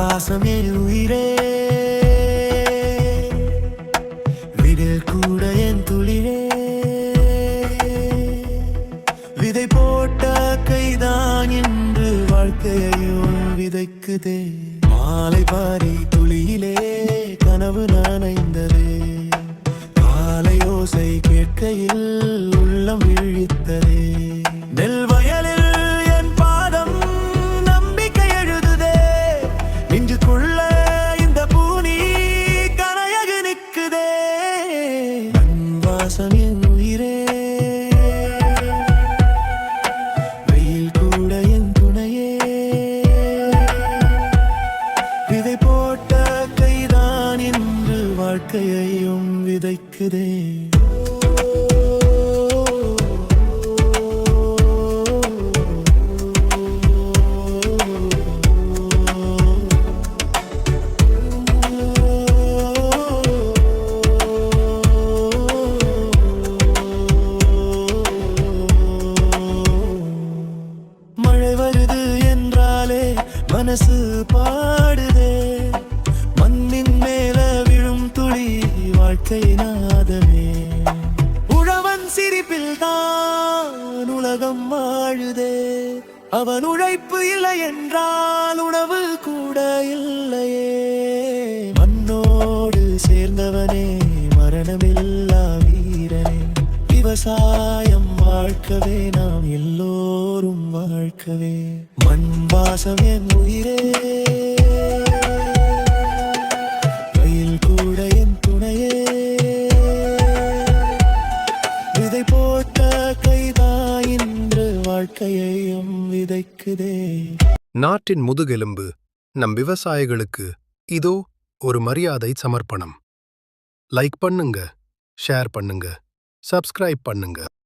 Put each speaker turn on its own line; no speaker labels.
வாசமே உயிரே விடில் கூட என் துளிரே. விதை போட்ட கைதான் என்று வாழ்க்கையையும் விதைக்குதே. மாலை பாரி துளியிலே கனவு நான் ஐந்ததே காலை ஓசை மண் வாசம் என் உயிரே. வெயில் கூட என் துணையே. விதை போட்ட கைதான் என்று வாழ்க்கையையும் விதைக்குதே. வருது என்றாலே மனசு பாடுதே. மண்ணின் மேல விழும் துளி வாழ்க்கை நாதமே. உழவன் சிரிப்பில் தான் உலகம் வாழுதே. அவன் உழைப்பு இல்லை என்றால் உணவு கூட இல்லையே. மண்ணோடு சேர்ந்தவனே மரணமில்லா வீரனே. விவசாயம் வாழ்க்கவே நாம் இல்லை. வாழ்க்கவே மண் வாசம் என் உயிரே. வெயில் கூட என் துணையே. விதை போட்ட கைதா இன்று வாழ்க்கையையும் விதைக்குதே.
நாட்டின் முதுகெலும்பு நம் விவசாயிகளுக்கு இதோ ஒரு மரியாதை சமர்ப்பணம். லைக் பண்ணுங்க ஷேர் பண்ணுங்க சப்ஸ்கிரைப் பண்ணுங்க.